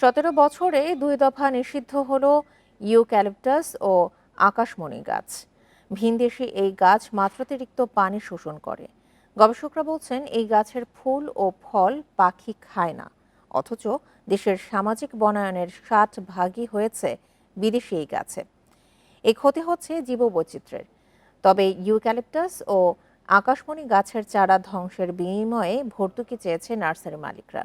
সতেরো বছরে দুই দফা নিষিদ্ধ হল ইউক্যালিপটাস ও আকাশমণি গাছ। ভিনদেশি এই গাছ মাত্রাতিরিক্ত পানি শোষণ করে। গবেষকরা বলছেন, এই গাছের ফুল ও ফল পাখি খায় না। অথচ দেশের সামাজিক বনায়নের ষাট ভাগই হয়েছে বিদেশি এই গাছে। এই ক্ষতি হচ্ছে জীববৈচিত্র্যের। তবে ইউক্যালিপটাস ও আকাশমণি গাছের চারা ধ্বংসের বিনিময়ে ভর্তুকি চেয়েছে নার্সারি মালিকরা।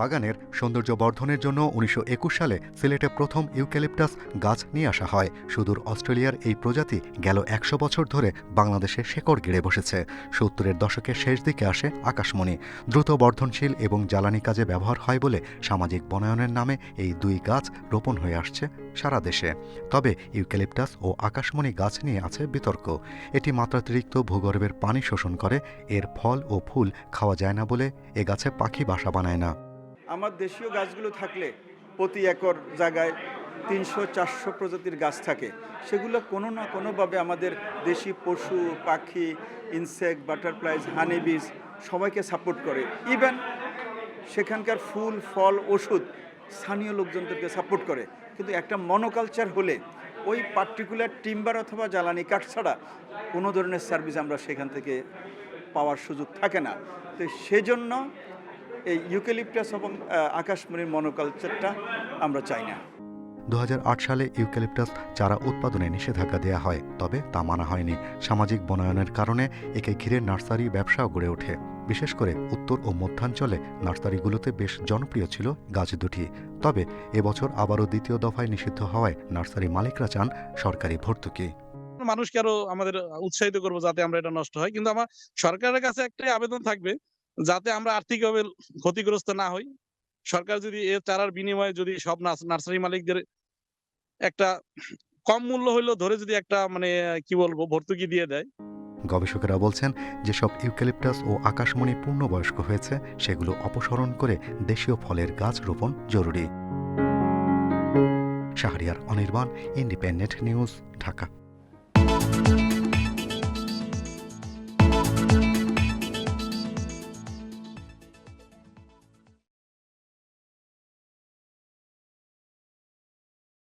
বাগানের সৌন্দর্য বর্ধনের জন্য উনিশশো একুশ সালে সিলেটে প্রথম ইউক্যালিপটাস গাছ নিয়ে আসা হয়। সুদূর অস্ট্রেলিয়ার এই প্রজাতি গেল একশো বছর ধরে বাংলাদেশে শেকড় গেড়ে বসেছে। সত্তরের দশকের শেষ দিকে আসে আকাশমণি। দ্রুত বর্ধনশীল এবং জ্বালানি কাজে ব্যবহার হয় বলে সামাজিক বনায়নের নামে এই দুই গাছ রোপণ হয়ে আসছে সারা দেশে। তবে ইউক্যালিপটাস ও আকাশমণি গাছ নিয়ে আছে বিতর্ক। এটি মাত্রাতিরিক্ত ভূগর্ভের পানি শোষণ করে, এর ফল ও ফুল খাওয়া যায় না বলে এ গাছে পাখি বাসা বানায় না। আমার দেশীয় গাছগুলো থাকলে প্রতি একর জায়গায় তিনশো, চারশো প্রজাতির গাছ থাকে। সেগুলো কোনো না কোনোভাবে আমাদের দেশি পশু, পাখি ইনসেক্ট বাটারফ্লাইজ হানিবিজ সবাইকে সাপোর্ট করে। ইভেন সেখানকার ফুল, ফল, ওষুধ স্থানীয় লোকজনদেরকে সাপোর্ট করে। কিন্তু একটা মনোকালচার হলে ওই পার্টিকুলার টিম্বার অথবা জ্বালানি কাঠ ছাড়া কোনো ধরনের সার্ভিস আমরা সেখান থেকে পাওয়ার সুযোগ থাকে না। তো সেজন্য এই ইউক্যালিপটাস এবং আকাশমণির মনোকালচারটা আমরা চাই না। দু সালে ইউক্যালিপটাস চারা উৎপাদনে নিষেধাজ্ঞা দেওয়া হয় তবে তা মানা হয়নি। সামাজিক বনায়নের কারণে একে ঘিরে নার্সারি ব্যবসাও গড়ে ওঠে। বিশেষ করে উত্তর ও মধ্যাঞ্চলে নার্সারিগুলোতে বেশ জনপ্রিয় ছিল গাছ দুটি। তবে এবছর আবারও দ্বিতীয় দফায় নিষিদ্ধ হওয়ায় নার্সারি মালিকরা চান সরকারি ভর্তুকি। মানুষকে আরও আমাদের উৎসাহিত করব যাতে আমরা এটা নষ্ট হয়। কিন্তু আমার সরকারের কাছে একটাই আবেদন থাকবে যাতে আমরা আর্থিকভাবে ক্ষতিগ্রস্ত না হই। সরকার যদি এর চারার বিনিময়ে যদি সব নার্স- নার্সারি মালিকদের একটা কম মূল্য হইলেও ধরে যদি একটা মানে কি বলব, ভর্তুকি দিয়ে দেয়। গবেষকেরা বলছেন, যেসব ইউক্যালিপটাস ও আকাশমণি পূর্ণবয়স্ক হয়েছে, সেগুলো অপসারণ করে দেশীয় ফলের গাছ রোপণ জরুরি। Shahriar Anirban, Independent News, Dhaka.